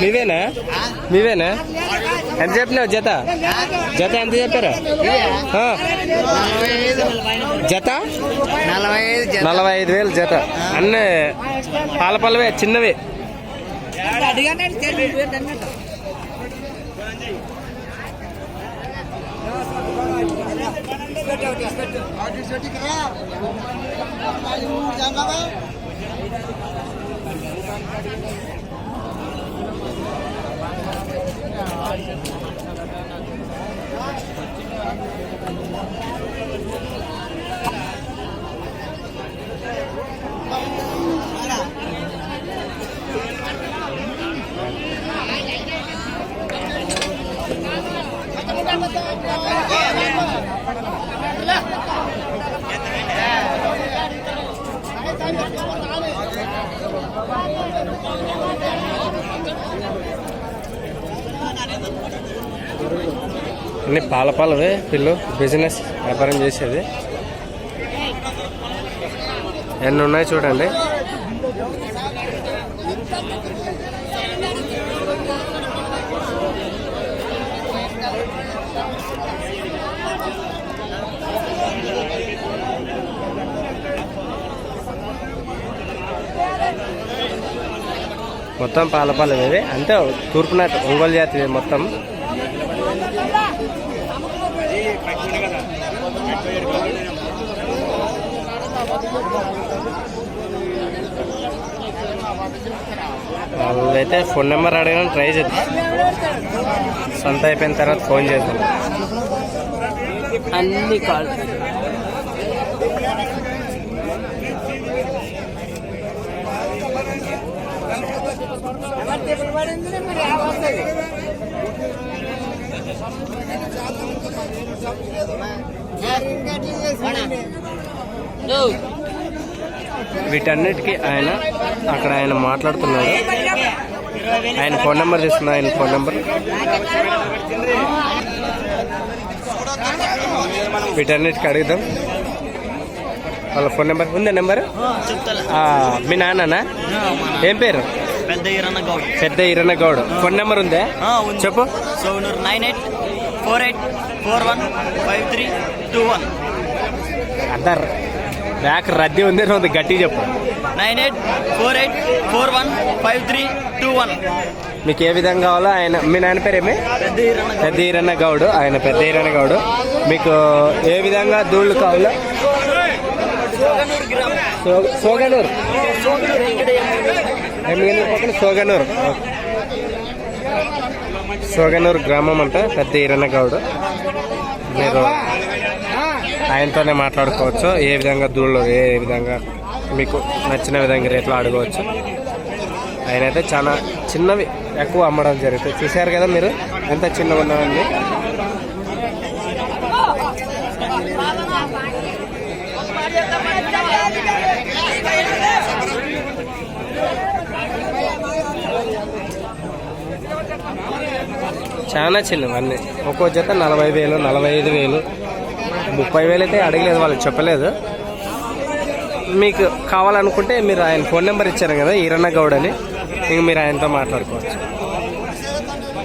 మీవేనా? మీవేనా? ఎంత చెప్పినావు జత? జత ఎంత చెప్పారు? జత? నలభై ఐదు వేలు జత. అన్నీ పాల చిన్నవి. చిన్నవి అన్ని పాల పాలవే పిల్లు బిజినెస్ వ్యాపారం చేసేది. ఎన్ని ఉన్నాయి చూడండి. మొత్తం పాలపాలెం ఇవి అంటే తూర్పునాట ఒంగోలు జాతి మొత్తం మొత్తం. వాళ్ళైతే ఫోన్ నెంబర్ అడగడం ట్రై చేద్దాం. సొంత అయిపోయిన తర్వాత ఫోన్ చేద్దాం. అన్ని కాల్. వీటన్నిటికీ ఆయన అక్కడ ఆయన మాట్లాడుతున్నాడు. ఆయన ఫోన్ నెంబర్ తీసుకున్నా ఆయన ఫోన్ నెంబర్. వీటన్నిటికి అడుగుదాం. వాళ్ళ ఫోన్ నెంబర్ ఉందా నెంబర్? మీ నాన్ననా? ఏం పేరు? పెద్ద ఈరన్న గౌడ్ పెద్ద ఫోన్ నెంబర్ ఉందా? చెప్పు. సోనూర్ nine eight four eight four one five three two one. Arthur బ్యాక్ రద్దీ ఉంది నువ్వు గట్టి చెప్పు. Nine eight four eight four one five three two one. మీకు ఏ విధంగా కావాలో ఆయన మీ పేరేమి? పెద్ద ఈరన్న పెద్ద ఈరన్న గౌడు ఆయన పెద్ద ఈరన్న గౌడు మీకు ఏ విధంగా దూళ్ళు కావాలో? సో- సోగనూరు. ఎమ్మిగనూరు పక్కన సోగనూరు. సోగనూరు గ్రామం అంట పెద్ద ఈరన్న గౌడు. మీరు ఆయనతోనే మాట్లాడుకోవచ్చు ఏ విధంగా దూళ్ళు ఏ విధంగా మీకు నచ్చిన విధంగా రేట్లు అడగవచ్చు. ఆయన అయితే చాలా చిన్నవి ఎక్కువ అమ్మడం జరుగుతుంది. చూశారు కదా మీరు? ఎంత చిన్నగా ఉన్నామండి చాలా చిన్నవన్నీ ఒక్కో జత నలభై వేలు నలభై ఐదు వేలు. ముప్పై వేలు అయితే అడగలేదు వాళ్ళు చెప్పలేదు. మీకు కావాలనుకుంటే మీరు ఆయన ఫోన్ నెంబర్ ఇచ్చారు కదా ఈరన్న గౌడ్ అని. ఇంక మీరు ఆయనతో మాట్లాడుకోవచ్చు.